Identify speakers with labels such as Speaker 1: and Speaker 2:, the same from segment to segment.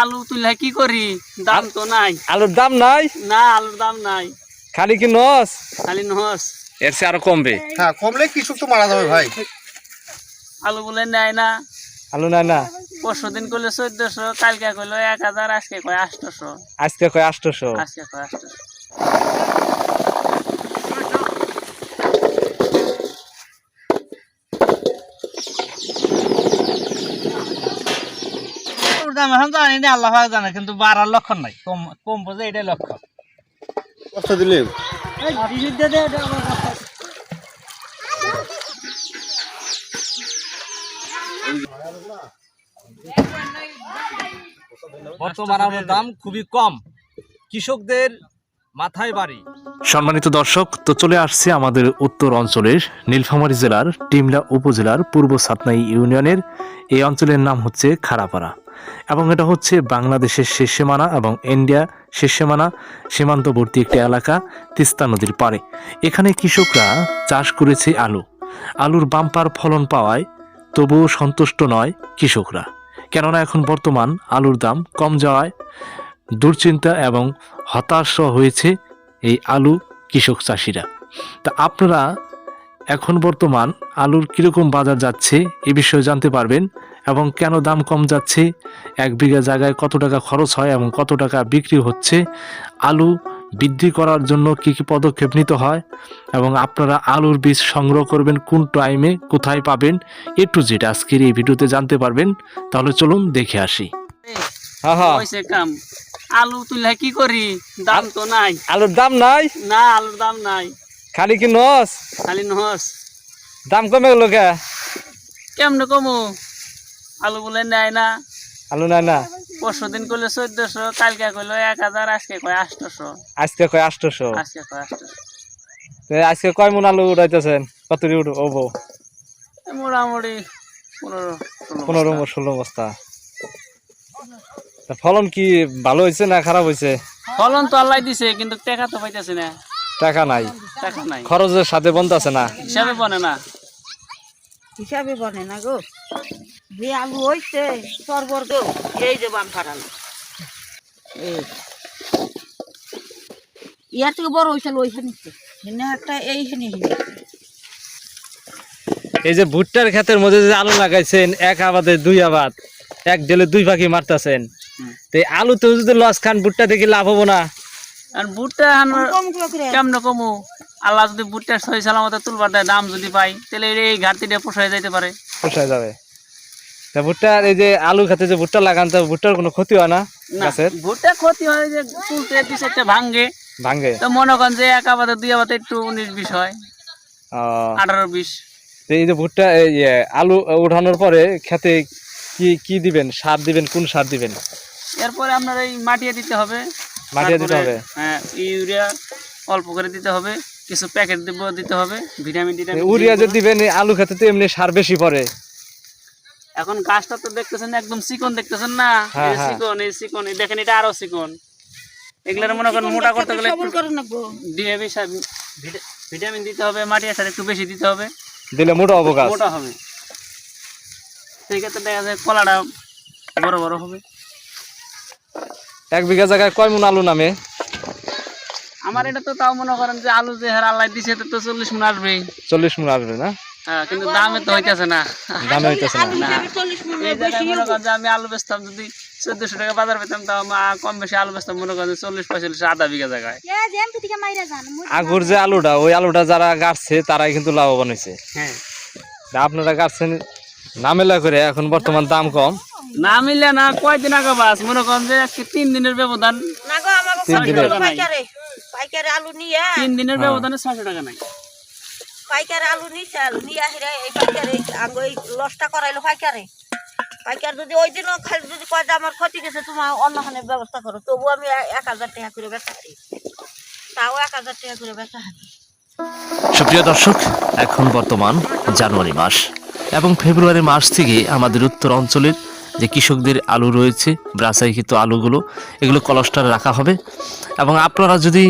Speaker 1: আলু তুলে কি করি? দাম তো নাই।
Speaker 2: আলুর দাম নাই?
Speaker 1: না আলুর দাম নাই।
Speaker 2: খালি কি নস?
Speaker 1: খালি নস।
Speaker 2: এর চেয়ে আরও কমবে।
Speaker 3: হ্যাঁ কমলে কৃষক তো মারা যাবে ভাই।
Speaker 1: আলু বলে নেয় না।
Speaker 2: আলু নাই না?
Speaker 1: পরশু দিন করলে চোদ্দশো কালকে করল এক হাজার আজকে কয় আটশোশো
Speaker 2: আজকে কয় আটশোশো
Speaker 1: আজকে কয় আটশোশো
Speaker 4: দাম এখন জানি না আল্লাহ জানে কিন্তু বাড়ার লক্ষণ নাই। কম কম বোঝে এটাই লক্ষণ।
Speaker 3: দিলে?
Speaker 4: বর্তমান দাম? খুবই কম। কৃষকদের মাথায় বাড়ি।
Speaker 5: সম্মানিত দর্শক তো চলে আসছে আমাদের উত্তর অঞ্চলের নীলফামারী জেলার টিমলা উপজেলার পূর্ব সাতনাই ইউনিয়নের। এই অঞ্চলের নাম হচ্ছে খাড়াপাড়া। এবং এটা হচ্ছে বাংলাদেশের শেষ সীমানা এবং ইন্ডিয়া শেষ সীমানা, সীমান্তবর্তী একটি এলাকা, তিস্তা নদীর পাড়ে। এখানে কৃষকরা চাষ করেছে আলু। আলুর বাম্পার ফলন পাওয়ায় তবুও সন্তুষ্ট নয় কৃষকরা। কেননা এখন বর্তমান আলুর দাম কম যাওয়ায় দুশ্চিন্তা এবং হতাশ হয়েছে এই আলু কৃষক চাষিরা। তা আপনারা এখন বর্তমান আলুর কীরকম বাজার যাচ্ছে এ বিষয়ে জানতে পারবেন। এবং কেন দাম কম যাচ্ছে? এক বিঘা জায়গায় কত টাকা খরচ হয় এবং কত টাকা বিক্রি হচ্ছে? আলু বৃদ্ধি করার জন্য কি কি পদক্ষেপ নিতে হয়? এবং আপনারা আলুর বীজ সংগ্রহ করবেন কোন টাইমে কোথায় পাবেন? এ টু জেড আজকের এই ভিডিওতে জানতে পারবেন। তাহলে চলুন দেখে আসি।
Speaker 1: আলু তুলে কি করি? দাম তো নাই।
Speaker 2: আলুর দাম নাই?
Speaker 1: না আলুর দাম নাই।
Speaker 2: খালি কি নস?
Speaker 1: খালি নহস
Speaker 2: দাম কমে গেল কে?
Speaker 1: কেমনে কমু? আলু বলে নেয় না।
Speaker 2: আলু নাই না।
Speaker 1: পরশু দিন করলে চোদ্দশো কালকে করল এক হাজার আজকে কয় আটশোশো।
Speaker 2: আজকে কয় আটশোশো?
Speaker 1: আজকে কয় আটশোশো।
Speaker 2: আজকে কয় মন আলু উঠাইতেছেন? কত উঠ ওবো?
Speaker 1: মোটামুটি পনেরো
Speaker 2: পনেরো ষোলো বস্তা। ফলন কি ভালো হয়েছে না খারাপ হয়েছে
Speaker 1: ফলন তো আল্লাহ দিছে কিন্তু টাকা তো পাইতেছে না।
Speaker 2: টাকা নাই।
Speaker 1: টাকা নাই।
Speaker 2: খরচের সাথে বন্ধ আছে না?
Speaker 1: হিসাবে বনে না।
Speaker 6: হিসাবে বনে না গো। যে আলু হইছে সরবর গো এই যে বাম ফাটানো ইয়ার থেকে বড় হয়েছে ওইখানে হিনে একটা এইখানে
Speaker 2: এই যে ভুট্টার ক্ষেতের মধ্যে যে আলু লাগাইছেন এক আবাদে দুই আবাদ এক ডেলে দুই পাখি মারতেছেন। তো এই আলুতেও যদি লস খান ভুট্টা দেখি লাভ হব না।
Speaker 1: আর ভুট্টা আনবার
Speaker 6: কম
Speaker 1: কমু আল্লাহ যদি ভুট্টা সহি সালামতে তুলবার দেয় দাম যদি পাই তাহলে এই ঘাটতিটা পোষায় যাইতে পারে।
Speaker 2: পোষায় যাবে। তা ভুট্টার এই যে আলু খেতে যে ভুট্টা লাগান তো ভুট্টার কোনো ক্ষতি হয় না গাছের?
Speaker 1: ভুট্টা ক্ষতি হয় যে তুলতে দুই চারটা ভাঙ্গে
Speaker 2: ভাঙ্গে
Speaker 1: তো মনে করেন যে এক আবাদে দুই আবাদে একটু উনিশ বিশ হয় আঠারো বিশ।
Speaker 2: তো এই যে ভুট্টা এই আলু উঠানোর পরে খেতে কি কি দিবেন? সার দিবেন? কোন সার দিবেন?
Speaker 1: এরপরে আপনার এই মাটিয়ে দিতে হবে।
Speaker 2: মাটিয়ে দিতে হবে?
Speaker 1: হ্যাঁ ইউরিয়া অল্প করে দিতে হবে। কিছু প্যাকেট দিব দিতে হবে। ভিটামিন
Speaker 2: ইউরিয়া
Speaker 1: দিয়ে
Speaker 2: যে দিবেন আলু খেতে তো এমনি সার বেশি পড়ে।
Speaker 1: এখন গাছটা তো দেখতেছেন একদম চিকন দেখতেছেন না?
Speaker 2: হ্যাঁ,
Speaker 1: এই
Speaker 2: হ্যাঁ।
Speaker 1: চিকন এই চিকন এই দেখেন এটা আরও চিকন। এগুলার মনে করেন মোটা করতে গেলে ভিটামিন দিতে হবে মাটি সার একটু বেশি দিতে হবে।
Speaker 2: দিলে মোটা হব গাছ।
Speaker 1: মোটা হবে। সেই ক্ষেত্রে দেখা যায় কলাটা বড় বড় হবে।
Speaker 2: এক বিঘা জায়গায় কয় মন আলু নামে?
Speaker 1: আমার এটা তো তাও মনে করেন যে আলু যে হার আল্লাহ দিছে তো চল্লিশ মন আসবেই।
Speaker 2: চল্লিশ মন আসবে না?
Speaker 1: কিন্তু দামে তো হইতেছে না।
Speaker 2: দামে হইতেছে না।
Speaker 1: আমি আলু বেচতাম যদি চোদ্দশো টাকা বাজার পেতাম তাও কম বেশি আলু বেচতাম মনে করেন চল্লিশ পঁয়তাল্লিশ আধা বিঘা জায়গায়।
Speaker 2: আগুর যে আলুটা ওই আলুটা যারা গাছছে তারাই কিন্তু লাভবান হয়েছে
Speaker 1: হ্যাঁ।
Speaker 2: আপনারা গাছছেন নামেলা করে এখন বর্তমান দাম কম।
Speaker 1: না মিললে না কয়দিন আগে বাস মনে করেন যে আজকে তিন দিনের ব্যবধান।
Speaker 6: না গো আমাকে
Speaker 2: তিন দিনের।
Speaker 6: টাকা পাইকারে পাইকারে আলু নিয়ে।
Speaker 1: তিন দিনের ব্যবধানে ছয়শো টাকা নাই।
Speaker 6: পাইকারে আলু নিছে, আলু নিয়ে আহিরে এই পাইকারে এই লসটা করাইলো পাইকারে। পাইকার যদি ওই দিনও খালি যদি কয় যে আমার ক্ষতি গেছে, তোমার অন্যখানে ব্যবস্থা করো তবু আমি এক হাজার টাকা করে বেচা হারি। তাও এক হাজার টাকা করে বেচা হারি।
Speaker 5: সুপ্রিয় দর্শক, এখন বর্তমান জানুয়ারি মাস এবং ফেব্রুয়ারি মাস থেকে আমাদের উত্তর অঞ্চলের যে কৃষকদের আলু রয়েছে, ব্রাসাইকৃত আলুগুলো, এগুলো কলস্টারে রাখা হবে। এবং আপনারা যদি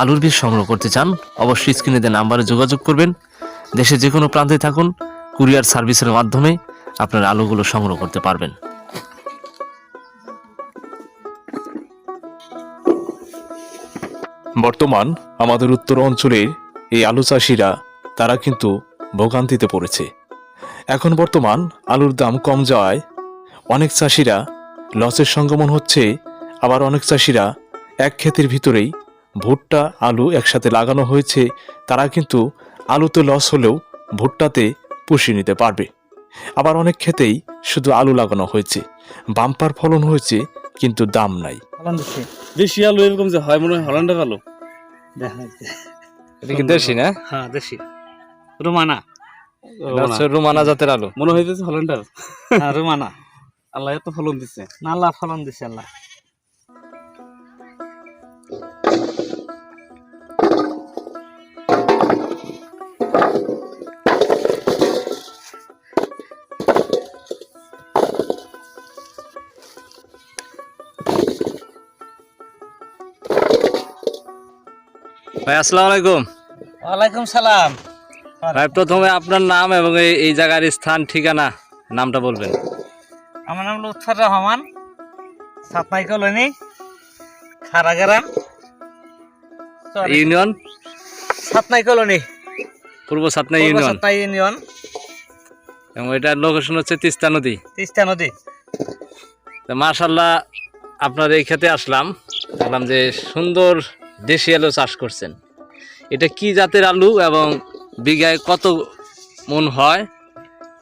Speaker 5: আলুর বীজ সংগ্রহ করতে চান, অবশ্যই স্ক্রিনেদের নাম্বারে যোগাযোগ করবেন। দেশে যে কোনো প্রান্তে থাকুন, কুরিয়ার সার্ভিসের মাধ্যমে আপনার আলুগুলো সংগ্রহ করতে পারবেন। বর্তমান আমাদের উত্তর অঞ্চলের এই আলু চাষিরা, তারা কিন্তু ভোগান্তিতে পড়েছে। এখন বর্তমান আলুর দাম কম যাওয়ায় অনেক চাষিরা লসের সংক্রমণ হচ্ছে, আবার অনেক চাষিরা এক ক্ষেতের ভিতরেই ভুট্টা আলু একসাথে লাগানো হয়েছে তারা কিন্তু আলুতে লস হলেও ভুট্টাতে পুষিয়ে নিতে পারবে। আবার অনেক ক্ষেতেই শুধু আলু লাগানো হয়েছে। বাম্পার ফলন হয়েছে কিন্তু দাম নাই।
Speaker 4: দেশি আলু এরকম যে হয় মনে হয় হল্যান্ডের আলু।
Speaker 2: এটা কি দেশি না?
Speaker 4: হ্যাঁ দেশি। রোমানা।
Speaker 2: এটা রুমানা জাতের আলু।
Speaker 4: মনে হইতেছে হল্যান্ডার হ্যাঁ রোমানা। আল্লাহ এত ফলন দিচ্ছে না আল্লাহ ফলন দিচ্ছে আল্লাহ।
Speaker 2: ভাই আসসালামু আলাইকুম।
Speaker 4: ওয়ালাইকুম সালাম।
Speaker 2: ভাই প্রথমে আপনার নাম এবং এই জায়গার স্থান ঠিকানা নামটা বলবেন।
Speaker 4: আমার নাম Lutfar Rahman Satmai colony Kharagram
Speaker 2: union?
Speaker 4: Satmai colony.
Speaker 2: পূর্ব সাতনা ইউনিয়ন।
Speaker 4: সাতমাই ইউনিয়ন।
Speaker 2: এবং এটার লোকেশন হচ্ছে তিস্তা নদী।
Speaker 4: তিস্তা নদী।
Speaker 2: তো মাশাল্লাহ আপনার এই খেতে আসলাম। দেখলাম যে সুন্দর দেশি আলু চাষ করছেন। এটা কি জাতের আলু এবং বিঘায় কত মন হয়?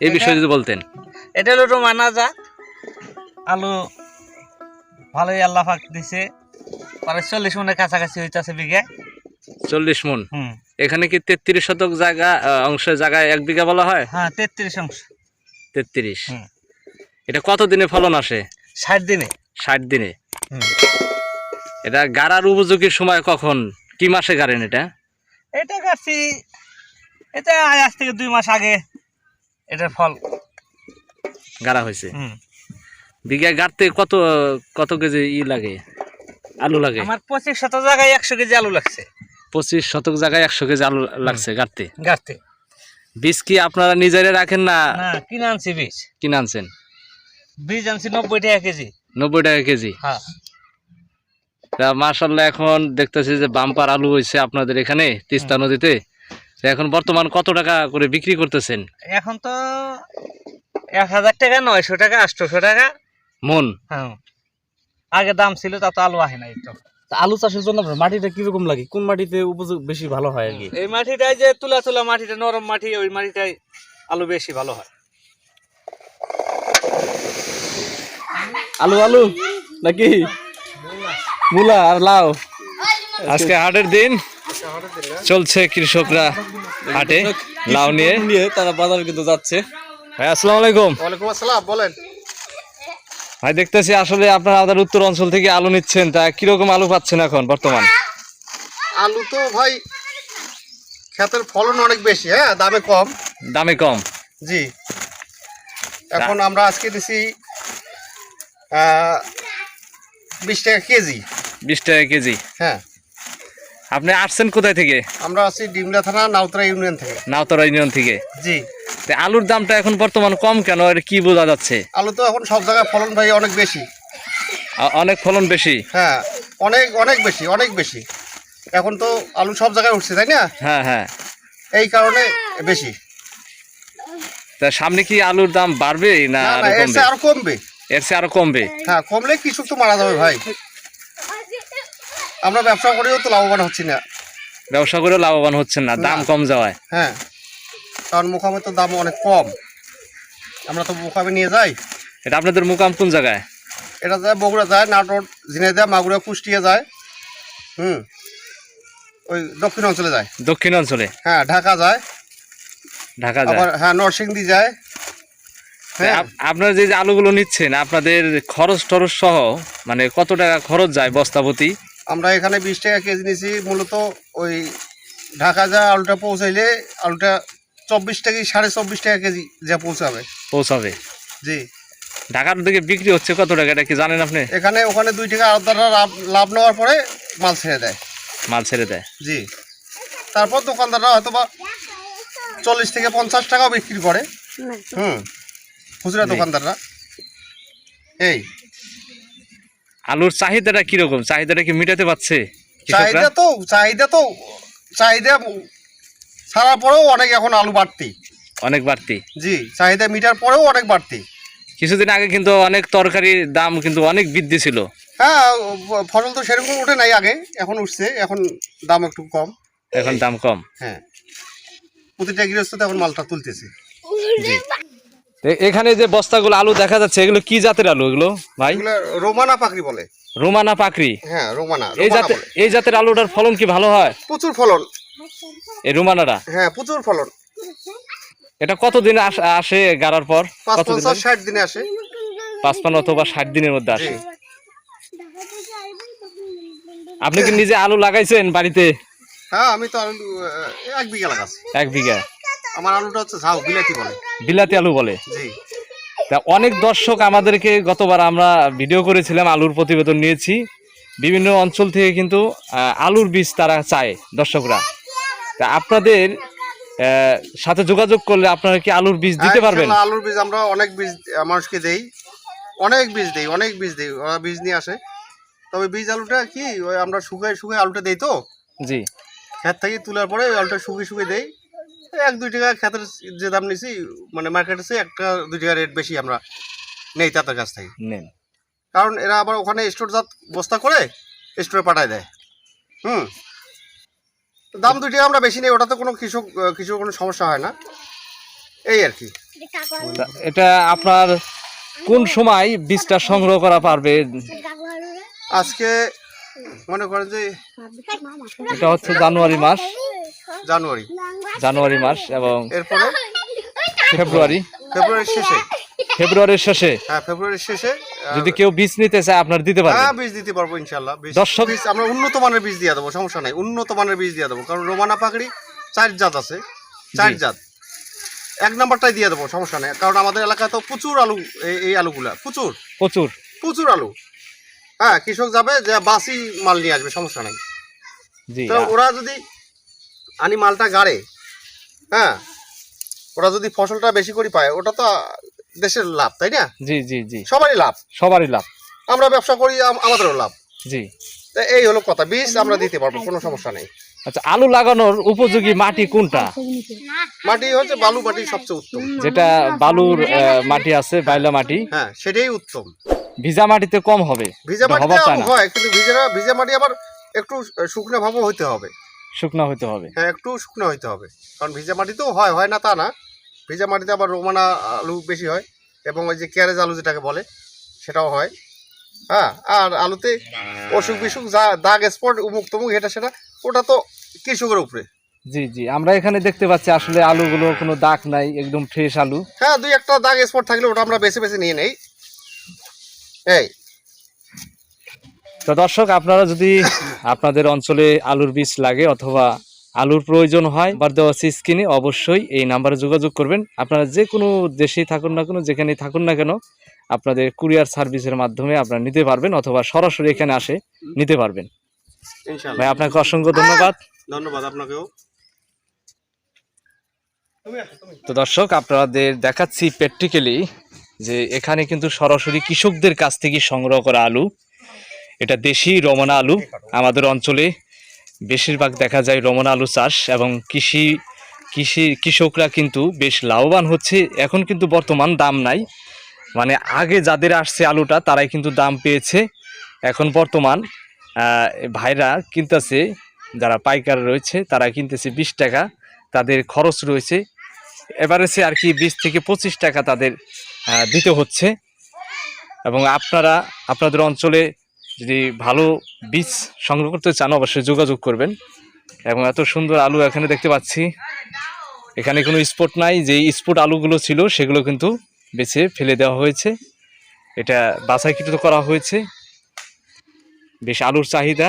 Speaker 2: এই বিষয়ে যদি বলতেন।
Speaker 4: এটা হলো রোমানা জাত। আলু ভালোই আল্লাহ পাক দিছে। প্রায় চল্লিশ মনের কাছাকাছি হইতাছে বিঘা
Speaker 2: চল্লিশ মন। এখানে কি তেত্রিশ শতক জায়গা অংশের জায়গায় এক বিঘা বলা হয়?
Speaker 4: হ্যাঁ তেত্রিশ অংশ।
Speaker 2: তেত্রিশ। এটা কত দিনে ফলন আসে?
Speaker 4: ষাট দিনে।
Speaker 2: ষাট দিনে। এটা গাড়ার উপযোগী সময় কখন? কি মাসে গাড়েন এটা?
Speaker 4: এটা গাছি এটা আজ থেকে দুই মাস আগে এটার ফল।
Speaker 2: গাড়া হয়েছে?
Speaker 4: হুম।
Speaker 2: বিঘায় গাড়তে কত কত কেজি ই লাগে? আলু লাগে?
Speaker 4: আমার পঁচিশ শত জায়গায় একশো কেজি আলু লাগছে।
Speaker 2: পঁচিশ শতক জায়গায় একশো কেজি আলু লাগছে গাড়তে।
Speaker 4: গাছতে
Speaker 2: বীজ কি আপনারা নিজেরা রাখেন না
Speaker 4: কিনে আনছি বীজ।
Speaker 2: কিনে আনছেন?
Speaker 4: বীজ আনছি নব্বই টাকা কেজি।
Speaker 2: নব্বই টাকা কেজি?
Speaker 4: হ্যাঁ।
Speaker 2: তা মার্শাল্লাহ এখন দেখতেছি যে বাম্পার আলু হয়েছে আপনাদের এখানে তিস্তা নদীতে। এখন বর্তমান কত টাকা করে বিক্রি করতেছেন?
Speaker 4: এখন তো এক হাজার টাকা নয়শো টাকা আটশোশো টাকা।
Speaker 2: মন?
Speaker 4: হ্যাঁ। আগে দাম ছিল তা তো আলু আহে না তো।
Speaker 7: আলু চাষের জন্য মাটিটা কীরকম লাগে? কোন মাটিতে উপযোগ বেশি ভালো হয় আর কি?
Speaker 4: এই মাটিটাই যে তুলা তুলা মাটিটা নরম মাটি ওই মাটিটাই আলু বেশি ভালো হয়।
Speaker 7: আলু আলু? নাকি? মূলা আর লাউ?
Speaker 2: আজকে হাটের দিন। চলছে কৃষকরা হাটে লাউ নিয়ে।
Speaker 7: নিয়ে তারা বাজারে কিন্তু যাচ্ছে।
Speaker 2: ভাই আসসালামু আলাইকুম।
Speaker 3: ওয়ালাইকুম আসসালাম বলেন।
Speaker 2: ভাই দেখতেছি আসলে আপনারা আমাদের উত্তর অঞ্চল থেকে আলু নিচ্ছেন। তা কীরকম আলু পাচ্ছেন এখন বর্তমান?
Speaker 3: আলু তো ভাই ক্ষেতের ফলন অনেক বেশি হ্যাঁ দামে কম।
Speaker 2: দামে কম?
Speaker 3: জি। এখন আমরা আজকে দিছি বিশ টাকা কেজি।
Speaker 2: বিশ টাকা কেজি?
Speaker 3: হ্যাঁ।
Speaker 2: আপনি আসছেন কোথায় থেকে?
Speaker 3: আমরা আছি ডিমলা থানা নাউতরা ইউনিয়ন থেকে।
Speaker 2: নাওতরা ইউনিয়ন থেকে।
Speaker 3: জি।
Speaker 2: আলুর দামটা এখন বর্তমান কম কেন? এটা কি বোঝা যাচ্ছে?
Speaker 3: আলু তো এখন সব জায়গায় ফলন ভাই অনেক বেশি।
Speaker 2: অনেক ফলন বেশি?
Speaker 3: হ্যাঁ অনেক অনেক বেশি অনেক বেশি। এখন তো আলু সব জায়গায় উঠছে তাই না?
Speaker 2: হ্যাঁ হ্যাঁ।
Speaker 3: এই কারণে বেশি।
Speaker 2: তা সামনে কি আলুর দাম বাড়বে না
Speaker 3: আরও
Speaker 2: কমবে?
Speaker 3: চেয়ে আরও কমবে।
Speaker 2: এর চেয়ে আরও কমবে?
Speaker 3: হ্যাঁ কমলে কৃষক তো মারা যাবে ভাই। আমরা ব্যবসা করেও তো লাভবান হচ্ছি না।
Speaker 2: ব্যবসা করে লাভবান হচ্ছেন না দাম কম যাওয়ায়।
Speaker 3: হ্যাঁ। কারণ মোকামে তো দাম অনেক কম। আমরা তো মোকামে নিয়ে যাই।
Speaker 2: এটা আপনাদের মুকাম কোন জায়গায়?
Speaker 3: এটা যায় বগুড়া যায় নাটোর ঝিনাইদা মাগুরা কুষ্টিয়া যায়। হুম। ওই দক্ষিণ অঞ্চলে যায়।
Speaker 2: দক্ষিণ অঞ্চলে?
Speaker 3: হ্যাঁ ঢাকা যায়।
Speaker 2: ঢাকা যায়।
Speaker 3: আবার হ্যাঁ নরসিংদী যায়। হ্যাঁ।
Speaker 2: আপনারা যে যে আলুগুলো নিচ্ছেন আপনাদের খরচ টরচ সহ মানে কত টাকা খরচ যায় বস্তাপতি
Speaker 3: আমরা এখানে বিশ টাকা কেজি নিয়েছি মূলত ওই ঢাকা যা আলুটা পৌঁছাইলে আলুটা চব্বিশ টাকা সাড়ে চব্বিশ টাকা কেজি যা পৌঁছাবে?
Speaker 2: পৌঁছাবে?
Speaker 3: জি।
Speaker 2: ঢাকার দিকে বিক্রি হচ্ছে কত টাকা এটা কি জানেন আপনি?
Speaker 3: এখানে ওখানে দুই টাকা আলাদারা লাভ লাভ নেওয়ার পরে মাল ছেড়ে দেয়।
Speaker 2: মাল ছেড়ে দেয়।
Speaker 3: জি। তারপর দোকানদাররা হয়তো বা চল্লিশ থেকে পঞ্চাশ টাকাও বিক্রি করে। হুম। খুচরা দোকানদাররা। এই।
Speaker 2: আলুর চাহিদাটা কীরকম? চাহিদাটা কি মিটাতে পারছে
Speaker 3: চাহিদা তো চাহিদা তো চাহিদা ছাড়ার পরেও অনেক এখন আলু বাড়তি।
Speaker 2: অনেক বাড়তি।
Speaker 3: জি চাহিদা মিটার পরেও অনেক বাড়তি।
Speaker 2: কিছুদিন আগে কিন্তু অনেক তরকারির দাম কিন্তু অনেক বৃদ্ধি ছিল।
Speaker 3: হ্যাঁ ফসল তো সেরকম ওঠে নাই আগে এখন উঠছে এখন দাম একটু কম।
Speaker 2: এখন দাম কম।
Speaker 3: হ্যাঁ। প্রতিটা গৃহস্থতে এখন মালটা তুলতেছে।
Speaker 2: এখানে যে বস্তাগুলো আলু দেখা যাচ্ছে এগুলো কি জাতের আলু এগুলো ভাই?
Speaker 3: এগুলা রোমানা পাকড়ি বলে।
Speaker 2: রোমানা পাকড়ি
Speaker 3: হ্যাঁ রোমানা
Speaker 2: এই জাতের এই জাতের আলুটার ফলন কি ভালো হয়?
Speaker 3: প্রচুর ফলন।
Speaker 2: এই রোমানাটা?
Speaker 3: হ্যাঁ প্রচুর ফলন।
Speaker 2: এটা কতদিন আস- আসে গাড়ার পর? কতদিন?
Speaker 3: ষাট দিনে আসে।
Speaker 2: পাঁচপান্ন অথবা ষাট দিনের মধ্যে আসে। আপনি কি নিজে আলু লাগাইছেন বাড়িতে?
Speaker 3: হ্যাঁ আমি তো আলু এক বিঘা লাগাচ্ছি।
Speaker 2: এক বিঘা?
Speaker 3: আমার আলুটা হচ্ছে ঝাউ বিলাতি বলে।
Speaker 2: বিলাতি আলু বলে?
Speaker 3: জি।
Speaker 2: তা অনেক দর্শক আমাদেরকে গতবার আমরা ভিডিও করেছিলাম আলুর প্রতিবেদন নিয়েছি। বিভিন্ন অঞ্চল থেকে কিন্তু আলুর বীজ তারা চায় দর্শকরা। তা আপনাদের সাথে যোগাযোগ করলে আপনারা কি আলুর বীজ দিতে
Speaker 3: হ্যাঁ,
Speaker 2: পারবেন?
Speaker 3: আলুর বীজ আমরা অনেক বীজ মানুষকে দেই। অনেক বীজ দেই অনেক বীজ দেই। ওরা বীজ নিয়ে আসে। তবে বীজ আলুটা কি ওই আমরা শুকায় শুকায় আলুটা দেই তো?
Speaker 2: জি।
Speaker 3: ক্ষেত থেকে তোলার পরে ওই আলুটা শুকিয়ে শুকিয়ে দেই। এক দুই টাকা ক্ষেতের যে দাম নিছি মানে মার্কেটে একটা দুই টাকা রেট বেশি আমরা নেই তাদের কাছ থেকে।
Speaker 2: নেন।
Speaker 3: কারণ এরা আবার ওখানে স্টোরজাত বস্তা করে স্টোরে পাঠায় দেয়। হুম? দাম দুই টাকা আমরা বেশি নেই ওটাতে কোনো কৃষক কৃষক কোনো সমস্যা হয় না। এই আর কি।
Speaker 2: এটা আপনার কোন সময় বীজটা সংগ্রহ করা পারবে?
Speaker 3: আজকে মনে করেন যে
Speaker 2: এটা হচ্ছে জানুয়ারি মাস।
Speaker 3: জানুয়ারি।
Speaker 2: জানুয়ারি মাস এবং
Speaker 3: এরপরে
Speaker 2: ফেব্রুয়ারি।
Speaker 3: ফেব্রুয়ারির শেষে।
Speaker 2: ফেব্রুয়ারির শেষে।
Speaker 3: হ্যাঁ ফেব্রুয়ারির শেষে
Speaker 2: যদি কেউ বীজ নিতে চায় আপনার দিতে পারবেন।
Speaker 3: হ্যাঁ বীজ দিতে পারব ইনশাল্লাহ বীজ
Speaker 2: দর্শক-
Speaker 3: বীজ আমরা উন্নত মানের বীজ দিয়ে দেবো সমস্যা নাই। উন্নত মানের বীজ দিয়ে দেবো কারণ রোমানা পাকড়ি চার জাত আছে চার জাত। এক নাম্বারটাই দিয়ে দেবো সমস্যা নেই। কারণ আমাদের এলাকায় তো প্রচুর আলু এই- এই আলুগুলা প্রচুর।
Speaker 2: প্রচুর।
Speaker 3: প্রচুর আলু। হ্যাঁ কৃষক যাবে যে বাসি মাল নিয়ে আসবে সমস্যা নাই। তো ওরা যদি আনি মালটা গাড়ে হ্যাঁ ওরা যদি ফসলটা বেশি করে পায় ওটা তো দেশের লাভ তাই না?
Speaker 2: জি জি জি।
Speaker 3: সবারই লাভ।
Speaker 2: সবারই লাভ।
Speaker 3: আমরা ব্যবসা করি আমাদেরও লাভ।
Speaker 2: জি।
Speaker 3: এই হলো কথা বীজ আমরা দিতে পারব কোনো সমস্যা নেই।
Speaker 2: আচ্ছা আলু লাগানোর উপযোগী মাটি কোনটা?
Speaker 3: মাটি হচ্ছে বালু মাটি সবচেয়ে উত্তম।
Speaker 2: যেটা বালুর মাটি আছে বাইলা মাটি।
Speaker 3: হ্যাঁ সেটাই উত্তম।
Speaker 2: ভিজা মাটিতে কম হবে
Speaker 3: ভিজা মাটিতে হয় কিন্তু ভিজা ভিজা মাটি আবার একটু শুকনো ভাবও হইতে হবে।
Speaker 2: শুকনা হইতে হবে।
Speaker 3: হ্যাঁ একটু শুকনো হইতে হবে। কারণ ভিজা মাটিতেও হয় হয় না তা না। ভিজা মাটিতে আবার রোমানা আলু বেশি হয় এবং ওই যে ক্যারেজ আলু যেটাকে বলে সেটাও হয়। হ্যাঁ আর আলুতে অসুখ বিসুখ যা দাগ স্পট উমুক তমুক এটা সেটা ওটা তো কৃষকের উপরে।
Speaker 2: জি জি আমরা এখানে দেখতে পাচ্ছি আসলে আলুগুলো কোনো দাগ নাই একদম ফ্রেশ আলু।
Speaker 3: হ্যাঁ দুই একটা দাগ স্পট থাকলে ওটা আমরা বেছে বেছে নিয়ে নেই। এই।
Speaker 2: তো দর্শক আপনারা যদি আপনাদের অঞ্চলে আলুর বীজ লাগে অথবা আলুর প্রয়োজন হয় বার দেওয়া আছে স্ক্রিনে অবশ্যই এই নাম্বারে যোগাযোগ করবেন। আপনারা যে কোনো দেশেই থাকুন না কেন যেখানেই থাকুন না কেন আপনাদের কুরিয়ার সার্ভিসের মাধ্যমে আপনারা নিতে পারবেন অথবা সরাসরি এখানে আসে নিতে পারবেন। ভাই আপনাকে অসংখ্য ধন্যবাদ।
Speaker 3: ধন্যবাদ আপনাকেও।
Speaker 2: তো দর্শক আপনাদের দেখাচ্ছি প্র্যাকটিক্যালি যে এখানে কিন্তু সরাসরি কৃষকদের কাছ থেকে সংগ্রহ করা আলু। এটা দেশি রমনা আলু আমাদের অঞ্চলে বেশিরভাগ দেখা যায় রমনা আলু চাষ এবং কৃষি কৃষি, কৃষকরা কিন্তু বেশ লাভবান হচ্ছে। এখন কিন্তু বর্তমান দাম নাই। মানে আগে যাদের আসছে আলুটা, তারাই কিন্তু দাম পেয়েছে। এখন বর্তমান ভাইরা কিনতেছে, যারা পাইকার রয়েছে, তারা কিনতেছে বিশ টাকা। তাদের খরচ রয়েছে। এভারেজে আর কি বিশ থেকে পঁচিশ টাকা তাদের দিতে হচ্ছে। এবং আপনারা, আপনাদের অঞ্চলে যদি ভালো বীজ সংগ্রহ করতে চান, অবশ্যই যোগাযোগ করবেন। এবং এত সুন্দর আলু এখানে দেখতে পাচ্ছি। এখানে কোনো স্পট নাই যে স্পট আলুগুলো ছিল, সেগুলো কিন্তু বেছে ফেলে দেওয়া হয়েছে। এটা বাছাইকৃত করা হয়েছে। বেশ আলুর চাহিদা।